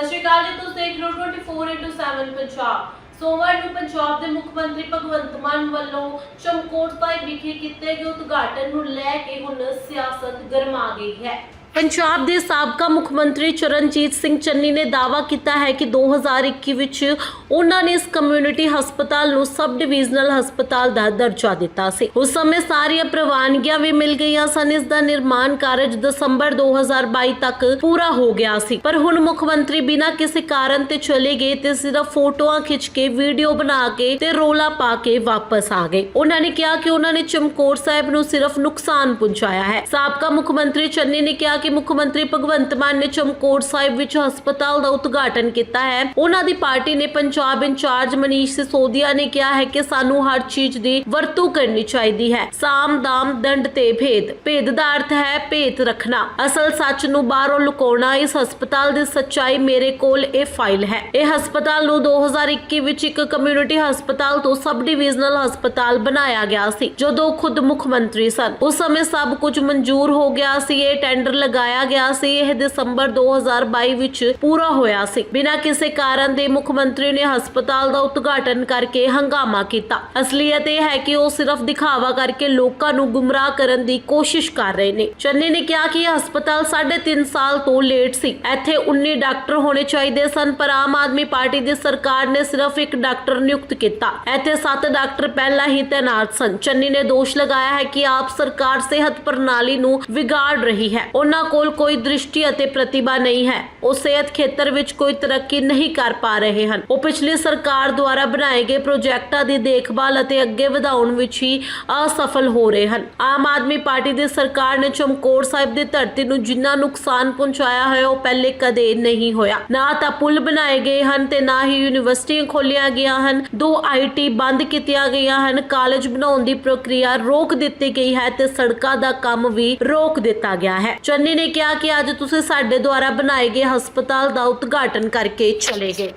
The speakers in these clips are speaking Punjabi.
ਸਤਿ ਸ਼੍ਰੀ ਅਕਾਲ ਜੀ, ਤੁਸੀਂ ਦੇਖ ਰਹੇ ਹੋ 24/7 ਪੰਜਾਬ। ਸੋਮਵਾਰ ਨੂੰ ਪੰਜਾਬ ਦੇ ਮੁੱਖ ਮੰਤਰੀ ਭਗਵੰਤ ਮਾਨ ਵੱਲੋਂ ਚਮਕੌਰ ਸਾਹਿਬ ਵਿਖੇ ਕੀਤੇ ਗਏ ਉਦਘਾਟਨ ਨੂੰ ਲੈ ਕੇ ਹੁਣ ਸਿਆਸਤ ਗਰਮਾ ਗਈ ਹੈ। ਪੰਜਾਬ ਦੇ ਸਾਬਕਾ ਮੁੱਖ ਮੰਤਰੀ ਚਰਨਜੀਤ ਸਿੰਘ ਚੰਨੀ ਨੇ ਦਾਅਵਾ ਕੀਤਾ ਹੈ ਕਿ 2021 ਵਿੱਚ ਉਹਨਾਂ ਨੇ ਇਸ ਕਮਿਊਨਿਟੀ ਹਸਪਤਾਲ ਨੂੰ ਸਬ ਡਿਵੀਜ਼ਨਲ ਹਸਪਤਾਲ ਦਾ ਦਰਜਾ ਦਿੱਤਾ ਸੀ। ਉਸ ਸਮੇਂ ਸਾਰੀਆਂ ਪ੍ਰਵਾਨਗੀਆਂ ਵੀ ਮਿਲ ਗਈਆਂ ਸਨ। ਇਸ ਦਾ ਨਿਰਮਾਣ ਕਾਰਜ ਦਸੰਬਰ 2022 ਤੱਕ ਪੂਰਾ ਹੋ ਗਿਆ ਸੀ। ਪਰ ਹੁਣ ਮੁੱਖ ਮੰਤਰੀ ਬਿਨਾਂ ਕਿਸੇ ਕਾਰਨ ਤੇ ਚਲੇ ਗਏ ਤੇ ਸਿਰਫ ਫੋਟੋਆਂ ਖਿੱਚ ਕੇ, ਵੀਡੀਓ ਬਣਾ ਕੇ ਤੇ ਰੋਲਾ ਪਾ ਕੇ ਵਾਪਸ ਆ ਗਏ। ਉਹਨਾਂ ਨੇ ਕਿਹਾ ਕਿ ਉਹਨਾਂ ਨੇ ਚਮਕੌਰ ਸਾਹਿਬ ਨੂੰ ਸਿਰਫ ਨੁਕਸਾਨ ਪਹੁੰਚਾਇਆ ਹੈ। ਸਾਬਕਾ ਮੁੱਖ ਮੰਤਰੀ ਚੰਨੀ ਨੇ ਕਿਹਾ ਕਿ ਮੁੱਖ ਮੰਤਰੀ ਭਗਵੰਤ ਮਾਨ ਨੇ ਚਮਕੌਰ ਸਾਹਿਬ ਵਿੱਚ ਹਸਪਤਾਲ ਦਾ ਉਦਘਾਟਨ ਕੀਤਾ ਹੈ। ਉਹਨਾਂ ਦੀ ਪਾਰਟੀ ਨੇ ਪੰਜਾਬ ਇੰਚਾਰਜ ਮਨੀਸ਼ ਸਿਸੋਦੀਆ ਨੇ ਕਿਹਾ ਹੈ ਕਿ ਸਾਨੂੰ ਹਰ ਚੀਜ਼ ਦੀ ਵਰਤੋਂ ਕਰਨੀ ਚਾਹੀਦੀ ਹੈ। ਸਾਮ, ਦਾਮ, ਦੰਡ ਤੇ ਭੇਦ। ਭੇਦ ਦਾ ਅਰਥ ਹੈ ਭੇਤ ਰੱਖਣਾ। ਅਸਲ ਸੱਚ ਨੂੰ ਬਾਹਰੋਂ ਲੁਕਾਉਣਾ, ਇਸ ਹਸਪਤਾਲ ਦੀ ਸੱਚਾਈ ਮੇਰੇ ਕੋਲ ਇਹ ਫਾਈਲ ਹੈ। ਇਹ ਹਸਪਤਾਲ ਨੂੰ 2021 ਵਿੱਚ ਇੱਕ ਕਮਿਊਨਿਟੀ ਹਸਪਤਾਲ ਤੋਂ ਸਬ ਡਿਵੀਜ਼ਨਲ ਹਸਪਤਾਲ ਬਣਾਇਆ ਗਿਆ ਸੀ, ਜਦੋਂ ਖੁਦ ਮੁੱਖ ਮੰਤਰੀ ਸਨ। ਉਸ ਸਮੇਂ ਸਭ ਕੁਝ ਮਨਜ਼ੂਰ ਹੋ ਗਿਆ ਸੀ, ਇਹ ਟੈਂਡਰ ਲਗਾਇਆ ਗਿਆ ਸੀ। ਇਹ ਦਸੰਬਰ 2022 ਵਿੱਚ ਪੂਰਾ ਹੋਇਆ ਸੀ। ਬਿਨਾਂ ਕਿਸੇ ਕਾਰਨ ਦੇ ਮੁੱਖ ਮੰਤਰੀ ਨੇ ਹਸਪਤਾਲ ਦਾ ਉਦਘਾਟਨ ਕਰਕੇ ਹੰਗਾਮਾ ਕੀਤਾ। ਅਸਲੀਅਤ ਇਹ ਹੈ ਕਿ ਉਹ ਸਿਰਫ ਦਿਖਾਵਾ ਕਰਕੇ ਲੋਕਾਂ ਨੂੰ ਗੁੰਮਰਾਹ ਕਰਨ ਦੀ ਕੋਸ਼ਿਸ਼ ਕਰ ਰਹੇ ਨੇ। ਚੰਨੀ ਨੇ ਕਿਹਾ ਕਿ ਇਹ ਹਸਪਤਾਲ 3.5 ਸਾਲ ਤੋਂ ਲੇਟ ਸੀ। ਇੱਥੇ 19 ਡਾਕਟਰ ਹੋਣੇ ਚਾਹੀਦੇ ਸਨ, ਪਰ ਆਮ ਆਦਮੀ ਪਾਰਟੀ ਦੀ ਸਰਕਾਰ ਨੇ ਸਿਰਫ ਇੱਕ ਡਾਕਟਰ ਨਿਯੁਕਤ ਕੀਤਾ। ਇੱਥੇ 7 ਡਾਕਟਰ ਪਹਿਲਾਂ ਹੀ ਤੈਨਾਤ ਸਨ। ਚੰਨੀ ਨੇ ਦੋਸ਼ ਲਗਾਇਆ ਹੈ ਕਿ ਆਪ ਸਰਕਾਰ ਸਿਹਤ ਪ੍ਰਣਾਲੀ ਨੂੰ ਵਿਗਾੜ ਰਹੀ ਹੈ। ਉਹਨਾਂ ਕੋਲ ਕੋਈ ਦ੍ਰਿਸ਼ਟੀ ਅਤੇ ਪ੍ਰਤਿਭਾ ਨਹੀਂ ਹੈ। ਉਹ ਸਿਹਤ ਖੇਤਰ ਵਿੱਚ ਕੋਈ ਤਰੱਕੀ ਨਹੀਂ ਕਰ ਪਾ ਰਹੇ ਹਨ। ਉਹ ਪਿਛਲੀ ਸਰਕਾਰ ਦੁਆਰਾ ਬਣਾਏ ਗਏ ਪ੍ਰੋਜੈਕਟਾਂ ਦੀ ਦੇਖਭਾਲ ਅਤੇ ਅੱਗੇ ਵਧਾਉਣ ਵਿੱਚ ਹੀ ਅਸਫਲ ਹੋ ਰਹੇ ਹਨ। ਆਮ ਆਦਮੀ ਪਾਰਟੀ ਦੀ ਸਰਕਾਰ ਨੇ ਚਮਕੌਰ ਸਾਹਿਬ ਦੀ ਧਰਤੀ ਨੂੰ ਜਿੰਨਾ ਨੁਕਸਾਨ ਪਹੁੰਚਾਇਆ ਹੈ ਉਹ ਪਹਿਲੇ ਕਦੇ ਨਹੀਂ ਹੋਇਆ। ਨਾ ਤਾਂ ਪੁਲ ਬਣਾਏ ਗਏ ਹਨ ਤੇ ਨਾ ਹੀ ਯੂਨੀਵਰਸਿਟੀਆਂ ਖੋਲੀਆਂ ਗਈਆਂ ਹਨ। ਦੋ ਆਈਟੀ ਬੰਦ ਕੀਤੀਆਂ ਗਈਆਂ ਹਨ। ਕਾਲਜ ਬਣਾਉਣ ਦੀ ਪ੍ਰਕਿਰਿਆ ਰੋਕ ਦਿੱਤੀ ਗਈ ਹੈ ਤੇ ਸੜਕਾਂ ਦਾ ਕੰਮ ਵੀ ਰੋਕ ਦਿੱਤਾ ਗਿਆ ਹੈ। ਚੰਨੀ ਨੇ ਕਿਹਾ ਕਿ ਅੱਜ ਤੁਸੀਂ ਸਾਡੇ ਦੁਆਰਾ ਬਣਾਏ ਗਏ ਹਸਪਤਾਲ ਦਾ ਉਦਘਾਟਨ ਕਰਕੇ ਚਲੇ ਗਏ।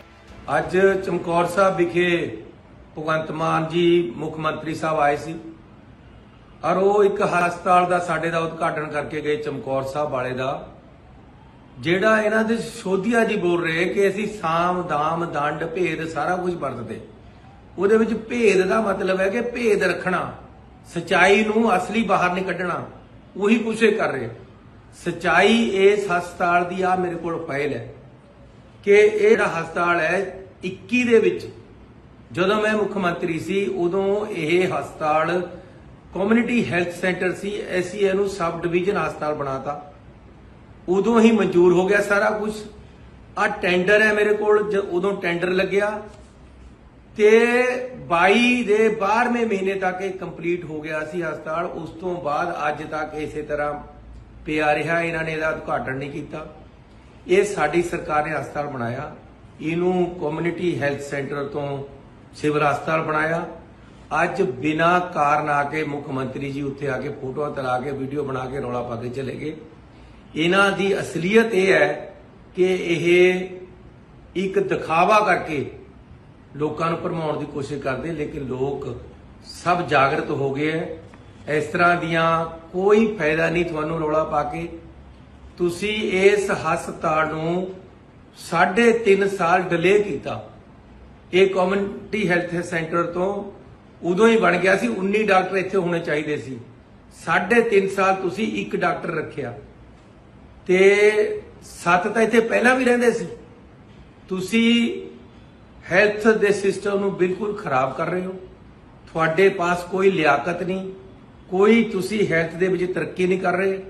ਅੱਜ ਚਮਕੌਰ ਸਾਹਿਬ ਵਿਖੇ ਭਗਵੰਤ ਮਾਨ ਜੀ ਮੁੱਖ ਮੰਤਰੀ ਸਾਹਿਬ ਆਏ ਸੀ ਔਰ ਉਹ ਇੱਕ ਹਸਪਤਾਲ ਦਾ ਸਾਡੇ ਦਾ ਉਦਘਾਟਨ ਕਰਕੇ ਗਏ ਚਮਕੌਰ ਸਾਹਿਬ ਵਾਲੇ ਦਾ, ਜਿਹੜਾ ਇਹਨਾਂ ਦੇ ਸ਼ੋਧੀਆ ਜੀ ਬੋਲ ਰਹੇ ਕਿ ਅਸੀਂ ਸਾਮ, ਦਾਮ, ਦੰਡ, ਭੇਦ ਸਾਰਾ ਕੁਝ ਵਰਤਦੇ। ਉਹਦੇ ਵਿੱਚ ਭੇਦ ਦਾ ਮਤਲਬ ਹੈ ਕਿ ਭੇਦ ਰੱਖਣਾ, ਸਚਾਈ ਨੂੰ ਅਸਲੀ ਬਾਹਰ ਨਹੀਂ ਕੱਢਣਾ, ਉਹੀ ਕੁਛ ਇਹ ਕਰ ਰਹੇ ਸਚਾਈ ਇਸ ਹਸਪਤਾਲ ਦੀ ਆ ਮੇਰੇ ਕੋਲ ਫਾਈਲ ਹੈ ਕਿ ਇਹ ਜਿਹੜਾ ਹਸਪਤਾਲ ਹੈ 21 ਦੇ ਵਿੱਚ, ਜਦੋਂ ਮੈਂ ਮੁੱਖ ਮੰਤਰੀ ਸੀ, ਉਦੋਂ ਇਹ ਹਸਪਤਾਲ ਕਮਿਊਨਿਟੀ ਹੈਲਥ ਸੈਂਟਰ ਸੀ ਅਸੀਂ ਇਹਨੂੰ ਸਬ ਡਿਵੀਜ਼ਨ ਹਸਪਤਾਲ ਬਣਾਤਾ। ਉਦੋਂ ਹੀ ਮਨਜ਼ੂਰ ਹੋ ਗਿਆ ਸਾਰਾ ਕੁਝ ਆ ਟੈਂਡਰ ਹੈ ਮੇਰੇ ਕੋਲ, ਜ- ਉਦੋਂ ਟੈਂਡਰ ਲੱਗਿਆ ਤੇ 22 ਦੇ 12ਵੇਂ ਮਹੀਨੇ ਤੱਕ ਇਹ ਕੰਪਲੀਟ ਹੋ ਗਿਆ ਸੀ ਹਸਪਤਾਲ। ਉਸ ਤੋਂ ਬਾਅਦ ਅੱਜ ਤੱਕ ਇਸੇ ਤਰ੍ਹਾਂ ਪਿਆ ਰਿਹਾ, ਇਹਨਾਂ ਨੇ ਇਹਦਾ ਉਦਘਾਟਨ ਨਹੀਂ ਕੀਤਾ। ਇਹ ਸਾਡੀ ਸਰਕਾਰ ਨੇ ਹਸਪਤਾਲ ਬਣਾਇਆ। ਇਹਨੂੰ ਕਮਿਊਨਿਟੀ ਹੈਲਥ ਸੈਂਟਰ ਤੋਂ ਸਿਵਲ ਹਸਪਤਾਲ ਬਣਾਇਆ। ਅੱਜ ਬਿਨਾ ਕਾਰਨ ਆ ਕੇ ਮੁੱਖ ਮੰਤਰੀ ਜੀ ਉੱਥੇ ਆ ਕੇ ਫੋਟੋਆਂ ਤਲਾ ਕੇ, ਵੀਡੀਓ ਬਣਾ ਕੇ ਰੌਲਾ ਪਾ ਕੇ ਚਲੇ ਗਏ। ਇਹਨਾਂ ਦੀ ਅਸਲੀਅਤ ਇਹ ਹੈ ਕਿ ਇਹ ਇੱਕ ਦਿਖਾਵਾ ਕਰਕੇ ਲੋਕਾਂ ਨੂੰ ਭਰਮਾਉਣ ਦੀ ਕੋਸ਼ਿਸ਼ ਕਰਦੇ, ਲੇਕਿਨ ਲੋਕ ਸਭ ਜਾਗਰਤ ਹੋ ਗਏ ਹੈ। ਇਸ ਤਰ੍ਹਾਂ ਦੀਆਂ ਕੋਈ ਫਾਇਦਾ ਨਹੀਂ ਤੁਹਾਨੂੰ ਰੌਲਾ ਪਾ ਕੇ। ਤੁਸੀਂ ਇਸ ਹਸਪਤਾਲ ਨੂੰ 3.5 ਸਾਲ ਡਿਲੇ ਕੀਤਾ। ਇਹ ਕਮਿਊਨਿਟੀ ਹੈਲਥ ਸੈਂਟਰ ਤੋਂ ਉਦੋਂ ਹੀ ਬਣ ਗਿਆ ਸੀ 19 ਡਾਕਟਰ ਇੱਥੇ ਹੋਣੇ ਚਾਹੀਦੇ ਸੀ। 3.5 ਸਾਲ ਤੁਸੀਂ ਇੱਕ ਡਾਕਟਰ ਰੱਖਿਆ। ਤੇ ਸੱਤ ਤਾਂ ਇੱਥੇ ਪਹਿਲਾਂ ਵੀ ਰਹਿੰਦੇ ਸੀ। ਤੁਸੀਂ ਹੈਲਥ ਦੇ ਸਿਸਟਮ ਨੂੰ ਬਿਲਕੁਲ ਖਰਾਬ ਕਰ ਰਹੇ ਹੋ। ਤੁਹਾਡੇ ਪਾਸ ਕੋਈ ਲਿਆਕਤ ਨਹੀਂ। ਕੋਈ ਤੁਸੀਂ ਹੈਲਥ ਦੇ ਵਿੱਚ ਤਰੱਕੀ ਨਹੀਂ ਕਰ ਰਹੇ।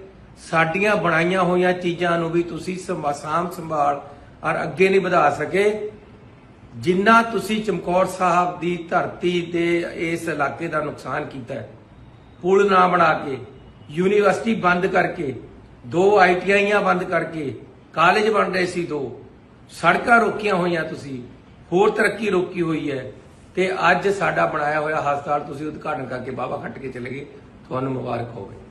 ਸਾਡੀਆਂ ਬਣਾਈਆਂ ਹੋਈਆਂ ਚੀਜ਼ਾਂ ਨੂੰ ਵੀ ਤੁਸੀਂ ਸੰਭਾ- ਸਾਂਭ ਸੰਭਾਲ ਔਰ ਅੱਗੇ ਨਹੀਂ ਵਧਾ ਸਕੇ। ਜਿੰਨਾ ਤੁਸੀਂ ਚਮਕੌਰ ਸਾਹਿਬ ਦੀ ਧਰਤੀ ਦੇ ਇਸ ਇਲਾਕੇ ਦਾ ਨੁਕਸਾਨ ਕੀਤਾ ਹੈ, ਪੁਲ ਨਾ ਬਣਾ ਕੇ, ਯੂਨੀਵਰਸਿਟੀ ਬੰਦ ਕਰਕੇ, ਦੋ ਆਈਟੀਆਈਆਂ ਬੰਦ ਕਰਕੇ, ਕਾਲਜ ਬਣ ਰਹੇ ਸੀ ਦੋ, ਸੜਕਾਂ ਰੋਕੀਆਂ ਹੋਈਆਂ ਤੁਸੀਂ, ਹੋਰ ਤਰੱਕੀ ਰੋਕੀ ਹੋਈ ਹੈ। ਤੇ ਅੱਜ ਸਾਡਾ ਬਣਾਇਆ ਹੋਇਆ ਹਸਪਤਾਲ ਤੁਸੀਂ ਉਦਘਾਟਨ ਕਰਕੇ ਬਾਬਾ ਖੱਟ ਕੇ ਚਲੇ ਗਏ। ਤੁਹਾਨੂੰ ਮੁਬਾਰਕ ਹੋਵੇ।